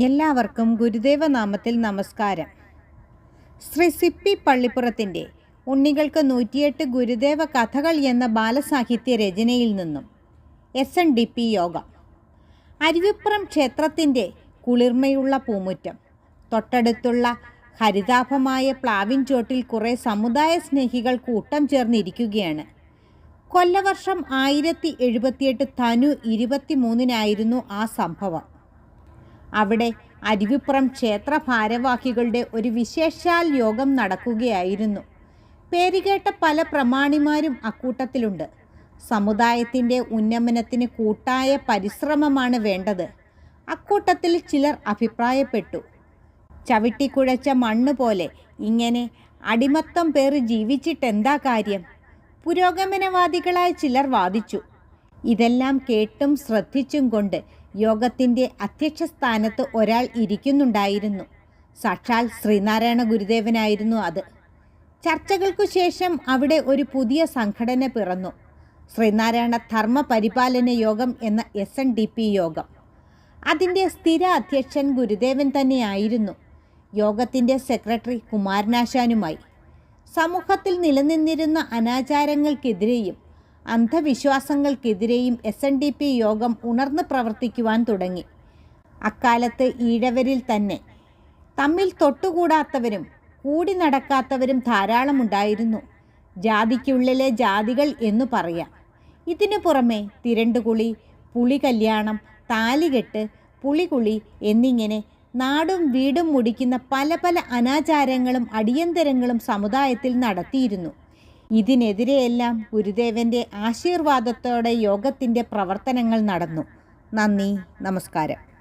എല്ലാവർക്കും ഗുരുദേവ നാമത്തിൽ നമസ്കാരം. ശ്രീ സിപ്പി പള്ളിപ്പുറത്തിന്റെ ഉണ്ണികൾക്ക് നൂറ്റിയെട്ട് ഗുരുദേവ കഥകൾ എന്ന ബാലസാഹിത്യ രചനയിൽ നിന്നും S N D P Yoga. Aruvippuram ക്ഷേത്രത്തിന്റെ കുളിർമയുള്ള പൂമുറ്റം തൊട്ടടുത്തുള്ള ഹരിതാഭമായ പ്ലാവിൻ ചോട്ടിൽ കുറേ സമുദായ സ്നേഹികൾ കൂട്ടം ചേർന്നിരിക്കുകയാണ്. കൊല്ലവർഷം ആയിരത്തി എഴുപത്തിയെട്ട് ധനു ഇരുപത്തിമൂന്നിനായിരുന്നു ആ സംഭവം. അവിടെ അരുവിപ്പുറം ക്ഷേത്ര ഭാരവാഹികളുടെ ഒരു വിശേഷാൽ യോഗം നടക്കുകയായിരുന്നു. പേരുകേട്ട പല പ്രമാണിമാരും അക്കൂട്ടത്തിലുണ്ട്. സമുദായത്തിന്റെ ഉന്നമനത്തിന് കൂട്ടായ പരിശ്രമമാണ് വേണ്ടത്. അക്കൂട്ടത്തിൽ ചിലർ അഭിപ്രായപ്പെട്ടു. ചവിട്ടിക്കുഴച്ച മണ്ണ് പോലെ ഇങ്ങനെ അടിമത്തം പേര് ജീവിച്ചിട്ടെന്താ കാര്യം? പുരോഗമനവാദികളായ ചിലർ വാദിച്ചു. ഇതെല്ലാം കേട്ടും ശ്രദ്ധിച്ചും കൊണ്ട് യോഗത്തിന്റെ അധ്യക്ഷ സ്ഥാനത്ത് ഒരാൾ ഇരിക്കുന്നുണ്ടായിരുന്നു. സാക്ഷാൽ ശ്രീനാരായണ ഗുരുദേവനായിരുന്നു അത്. ചർച്ചകൾക്കു ശേഷം അവിടെ ഒരു പുതിയ സംഘടന പിറന്നു. ശ്രീനാരായണ ധർമ്മ പരിപാലന യോഗം എന്ന എസ് എൻ ഡി പി യോഗം. അതിന്റെ സ്ഥിര അധ്യക്ഷൻ ഗുരുദേവൻ തന്നെയായിരുന്നു. യോഗത്തിന്റെ സെക്രട്ടറി കുമാരനാശാനുമായി. സമൂഹത്തിൽ നിലനിന്നിരുന്ന അനാചാരങ്ങൾക്കെതിരെയും അന്ധവിശ്വാസങ്ങൾക്കെതിരെയും S N D P Yogam ഉണർന്ന് പ്രവർത്തിക്കുവാൻ തുടങ്ങി. അക്കാലത്ത് ഈഴവരിൽ തന്നെ തമ്മിൽ തൊട്ടുകൂടാത്തവരും കൂടി നടക്കാത്തവരും ധാരാളമുണ്ടായിരുന്നു ജാതിക്കുള്ളിലെ ജാതികൾ എന്നു പറയാം. ഇതിനു പുറമെ തിരണ്ടുകുളി പുളി കല്യാണം താലികെട്ട് പുളികുളി എന്നിങ്ങനെ നാടും വീടും മുടിക്കുന്ന പല പല അനാചാരങ്ങളും അടിയന്തരങ്ങളും സമുദായത്തിൽ നടത്തിയിരുന്നു. ഇതിനെതിരെയെല്ലാം ഗുരുദേവന്റെ ആശീർവാദത്തോടെ യോഗത്തിന്റെ പ്രവർത്തനങ്ങൾ നടന്നു. നന്ദി നമസ്കാരം.